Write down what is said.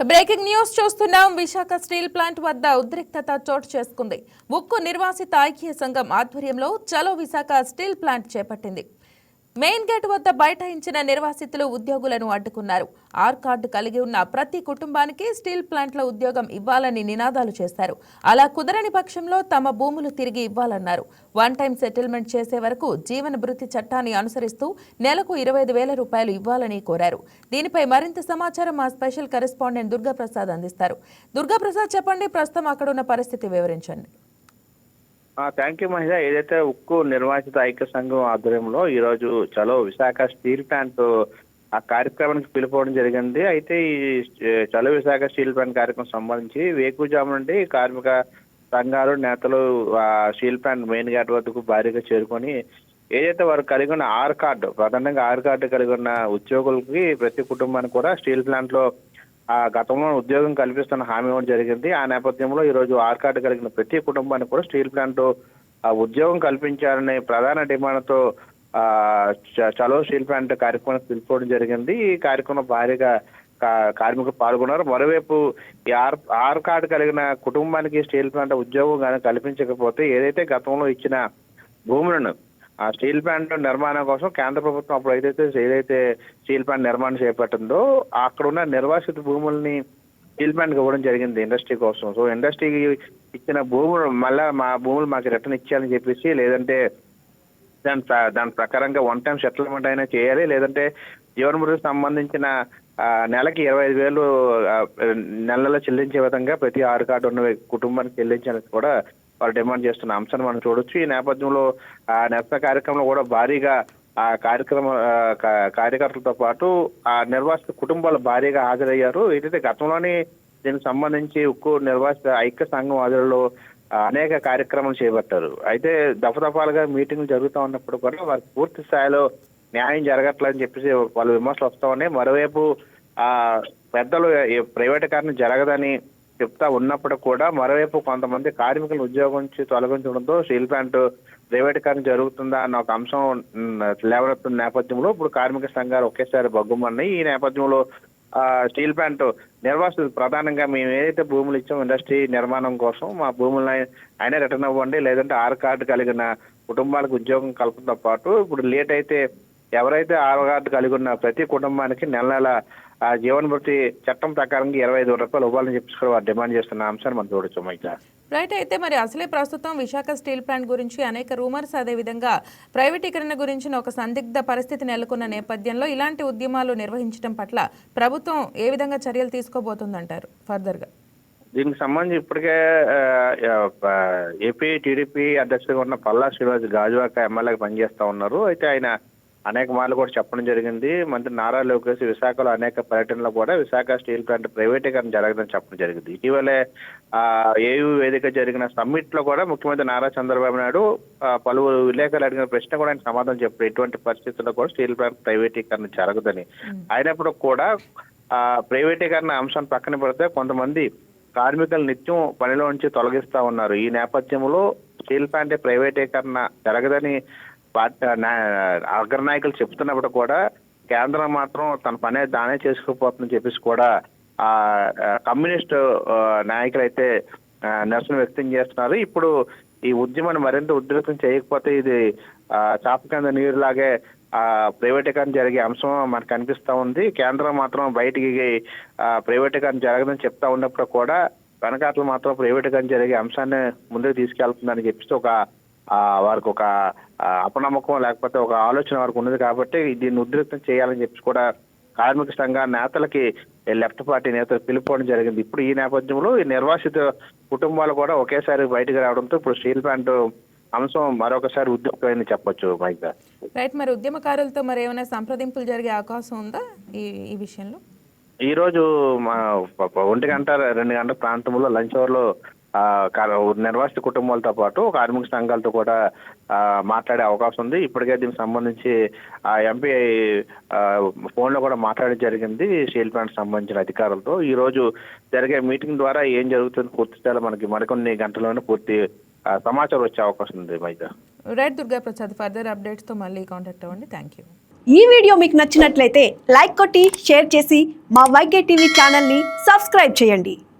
Breaking news చూస్తున్నాం. Visakha steel plant వద్ద ఉద్రిక్తత చోటు చేసుకుంది. ఉక్కు నిర్వాసిత ఐక్య సంఘం ఆధ్వర్యంలో చలో విశాఖ స్టీల్ ప్లాంట్ చేపట్టింది. మెయిన్ గేట్ వద్ద బైఠాయించిన నిర్వాసితులు ఉద్యోగులను అడ్డుకున్నారు. ఆర్ కార్డు కలిగి ఉన్న ప్రతి కుటుంబానికి స్టీల్ ప్లాంట్ల ఉద్యోగం ఇవ్వాలని నినాదాలు చేశారు. అలా కుదరని పక్షంలో తమ భూములు తిరిగి ఇవ్వాలన్నారు. వన్ టైం సెటిల్మెంట్ చేసే వరకు జీవన భృతి చట్టాన్ని అనుసరిస్తూ నెలకు ఇరవై ఐదు వేల రూపాయలు ఇవ్వాలని కోరారు. దీనిపై మరింత సమాచారం మా స్పెషల్ కరెస్పాండెంట్ దుర్గాప్రసాద్ అందిస్తారు. దుర్గాప్రసాద్ చెప్పండి ప్రస్తుతం అక్కడున్న పరిస్థితి వివరించండి. థ్యాంక్ యూ మహిళ ఏదైతే ఉక్కు నిర్వాసిత ఐక్య సంఘం ఆధ్వర్యంలో ఈ రోజు చలో విశాఖ స్టీల్ ప్లాంట్ ఆ కార్యక్రమానికి పిలుపుకోవడం జరిగింది. అయితే ఈ చలో విశాఖ స్టీల్ ప్లాంట్ కార్యక్రమం సంబంధించి వేకుజాము నుండి కార్మిక సంఘాలు నేతలు ఆ స్టీల్ ప్లాంట్ మెయిన్ గేట్ వద్దకు భారీగా చేరుకొని ఏదైతే వారు కలిగి ఉన్న ఆర్ కార్డు ప్రధానంగా ఆర్ కార్డు కలిగి ఉన్న ఉద్యోగులకి ప్రతి కుటుంబానికి కూడా స్టీల్ ప్లాంట్లో గతంలో ఉద్యోగం కల్పిస్తున్న హామీ ఇవ్వడం జరిగింది. ఆ నేపథ్యంలో ఈరోజు రోజు కలిగిన ప్రతి కుటుంబానికి కూడా స్టీల్ ప్లాంట్ ఆ ఉద్యోగం కల్పించాలనే ప్రధాన డిమాండ్తో చ- చలో స్టీల్ ప్లాంట్ కార్యక్రమానికి పిలుపుకోవడం జరిగింది. ఈ కార్యక్రమం భారీగా కా- కార్మికులు పాల్గొన్నారు. మరోవైపు ఈ ఆర్ ఆర్ కార్డు కలిగిన కుటుంబానికి స్టీల్ ప్లాంట్ ఉద్యోగం కానీ కల్పించకపోతే ఏదైతే గతంలో ఇచ్చిన భూములను ఆ స్టీల్ ప్లాంట్ నిర్మాణం కోసం కేంద్ర ప్రభుత్వం అప్పుడు ఏదైతే ఏదైతే స్టీల్ ప్లాంట్ నిర్మాణం చేపట్టిందో అక్కడ ఉన్న నిర్వాసిత భూముల్ని స్టీల్ ప్లాంట్కి ఇవ్వడం జరిగింది ఇండస్ట్రీ కోసం. సో ఇండస్ట్రీకి ఇచ్చిన భూములు మళ్ళీ మా భూములు మాకు రిటర్న్ ఇచ్చారని చెప్పేసి లేదంటే దాని దాని ప్రకారంగా వన్ టైం సెటిల్మెంట్ అయినా చేయాలి. లేదంటే జీవనమృతికి సంబంధించిన నెలకి ఇరవై ఐదు వేలు ఆ, నెల నెల చెల్లించే విధంగా ప్రతి ఆరు కార్డు ఉన్న కుటుంబానికి చెల్లించాలని కూడా డిమాండ్ చేస్తున్న అంశాన్ని మనం చూడొచ్చు. ఈ నేపథ్యంలో ఆ నిరసన కార్యక్రమంలో కూడా భారీగా ఆ కార్యక్రమ కార్యకర్తలతో పాటు ఆ నిర్వాసిత కుటుంబాలు భారీగా హాజరయ్యారు. ఏదైతే గతంలోనే దీనికి సంబంధించి ఉక్కు నిర్వాసిత ఐక్య సంఘం ఆధ్వర్యంలో అనేక కార్యక్రమాలు చేపట్టారు. అయితే దఫదఫాలుగా మీటింగ్లు జరుగుతూ ఉన్నప్పుడు కూడా వారికి పూర్తి స్థాయిలో న్యాయం జరగట్లని చెప్పేసి వాళ్ళు విమర్శలు వస్తూ ఉన్నాయి. మరోవైపు ఆ పెద్దలు ప్రైవేటీకరణ జరగదని చెప్తా ఉన్నప్పుడు కూడా మరోవైపు కొంతమంది కార్మికులు ఉద్యోగం నుంచి తొలగించడంతో స్టీల్ ప్లాంట్ ప్రైవేటీకరణ జరుగుతుందా అన్న ఒక అంశం లేవనెత్తున్న నేపథ్యంలో ఇప్పుడు కార్మిక సంఘాలు ఒకేసారి బగ్గుమన్నాయి. ఈ నేపథ్యంలో స్టీల్ ప్లాంట్ నిర్వాసితులు ప్రధానంగా మేము ఏదైతే భూములు ఇచ్చాము ఇండస్ట్రీ నిర్మాణం కోసం మా భూములను ఆయన అయినా రిటర్న్ ఇవ్వండి లేదంటే ఆర్ కార్డు కలిగిన కుటుంబాలకు ఉద్యోగం కలపడంతో పాటు ఇప్పుడు లేట్ అయితే ఎవరైతే ఆర్ కార్డు కలిగి ఉన్న ప్రతి కుటుంబానికి నెల నెల ఆ జీవన భృతి చట్టం ప్రకారంగా ఇరవై ఐదు రూపాయలు ఇవ్వాలని చెప్పేసి కూడా వారు డిమాండ్ చేస్తున్న అంశాన్ని మనం చూడొచ్చు మైకా రైట్ అయితే మరి అసలే ప్రస్తుతం విశాఖ స్టీల్ ప్లాంట్ గురించి అనేక రూమర్స్ అదేవిధంగా ప్రైవేటీకరణ గురించిన ఒక సందిగ్ధ పరిస్థితి నెలకొన్న నేపథ్యంలో ఇలాంటి ఉద్యమాలు నిర్వహించడం పట్ల ప్రభుత్వం ఏ విధంగా చర్యలు తీసుకోబోతుందంటారు ఫర్దర్గా? దీనికి సంబంధించి ఇప్పటికే ఏపీ టీడీపీ అధ్యక్షుడిగా ఉన్న పల్లా శ్రీనివాస్ గాజువాక ఎమ్మెల్యేగా పనిచేస్తా ఉన్నారు. అయితే ఆయన అనేక మార్లు కూడా చెప్పడం జరిగింది. మంత్రి నారా లోకేష్ విశాఖలో అనేక పర్యటనలో కూడా విశాఖ స్టీల్ ప్లాంట్ ప్రైవేటీకరణ జరగదని చెప్పడం జరిగింది. ఇటీవలే ఏయూ వేదిక జరిగిన సమ్మిట్లో కూడా ముఖ్యమంత్రి నారా చంద్రబాబు నాయుడు పలువురు విలేకరులు అడిగిన ప్రశ్న కూడా ఆయన సమాధానం చెప్పారు. ఎటువంటి పరిస్థితుల్లో కూడా స్టీల్ ప్లాంట్ ప్రైవేటీకరణ జరగదని. అయినప్పుడు కూడా ఆ ప్రైవేటీకరణ అంశాన్ని పక్కన పెడితే కొంతమంది కార్మికులు నిత్యం పనిలో నుంచి తొలగిస్తా ఉన్నారు. ఈ నేపథ్యంలో స్టీల్ ప్లాంట్ ప్రైవేటీకరణ జరగదని పార్టీ అగ్రనాయకులు చెప్తున్నప్పుడు కూడా కేంద్రం మాత్రం తన పనే దానే చేసుకోకపోతుందని చెప్పేసి కూడా ఆ కమ్యూనిస్ట్ నాయకులు అయితే నిరసన వ్యక్తం చేస్తున్నారు. ఇప్పుడు ఈ ఉద్యమాన్ని మరింత ఉధృతం చేయకపోతే ఇది ఆ, చాప కింద నీరులాగే ఆ ప్రైవేటీకరణ జరిగే అంశం మనకు కనిపిస్తూ ఉంది. కేంద్రం మాత్రం బయటికి ప్రైవేటీకరణ జరగదని చెప్తా ఉన్నప్పుడు కూడా వెనకాతలు మాత్రం ప్రైవేటీకరణ జరిగే అంశాన్ని ముందుకు తీసుకెళ్తుందని చెప్పేసి ఒక వారికి ఒక అపనమ్మకం లేకపోతే ఒక ఆలోచన వారికి ఉన్నది కాబట్టి దీన్ని ఉధృతం చేయాలని చెప్పి కూడా కార్మిక సంఘ నేతలకి లెఫ్ట్ పార్టీ నేతలు పిలుపుకోవడం జరిగింది. ఇప్పుడు ఈ నేపథ్యంలో ఈ నిర్వాసిత కుటుంబాలు కూడా ఒకేసారి బయటకు రావడంతో ఇప్పుడు స్టీల్ ప్లాంట్ అంశం మరొకసారి ఉద్యోగమైంది చెప్పొచ్చు మైక్ రైట్ మరి ఉద్యమకారులతో మరి ఏమైనా సంప్రదింపులు జరిగే అవకాశం ఉందా ఈ ఈ విషయంలో? ఈ రోజు మా ఒంటి గంట రెండు గంటల ప్రాంతంలో లంచ్ అవర్లో ఆ, కా- నిర్వాసిత కుటుంబాలతో పాటు కార్మిక సంఘాలతో కూడా ఆ, మాట్లాడే అవకాశం ఉంది. ఇప్పటికే దీనికి సంబంధించి ఆ ఎంపీ ఫోన్లో కూడా మాట్లాడడం జరిగింది. స్టీల్ ప్లాంట్ సంబంధించిన అధికారులతో. ఈ రోజు జరిగే మీటింగ్ ద్వారా ఏం జరుగుతుంది పూర్తి స్థాయిలో మనకి మరికొన్ని గంటల్లోనే పూర్తి సమాచారం వచ్చే అవకాశం ఉంది మైదా. రైట్ దుర్గా ప్రసాద్ ఫర్దర్ అప్డేట్స్తో మళ్ళీ కాంటాక్ట్ అవ్వండి. Thank you. ఈ వీడియో మీకు నచ్చినట్లయితే లైక్ కొట్టి షేర్ చేసి మా వైకే టీవీ ఛానల్ని సబ్స్క్రైబ్ చేయండి.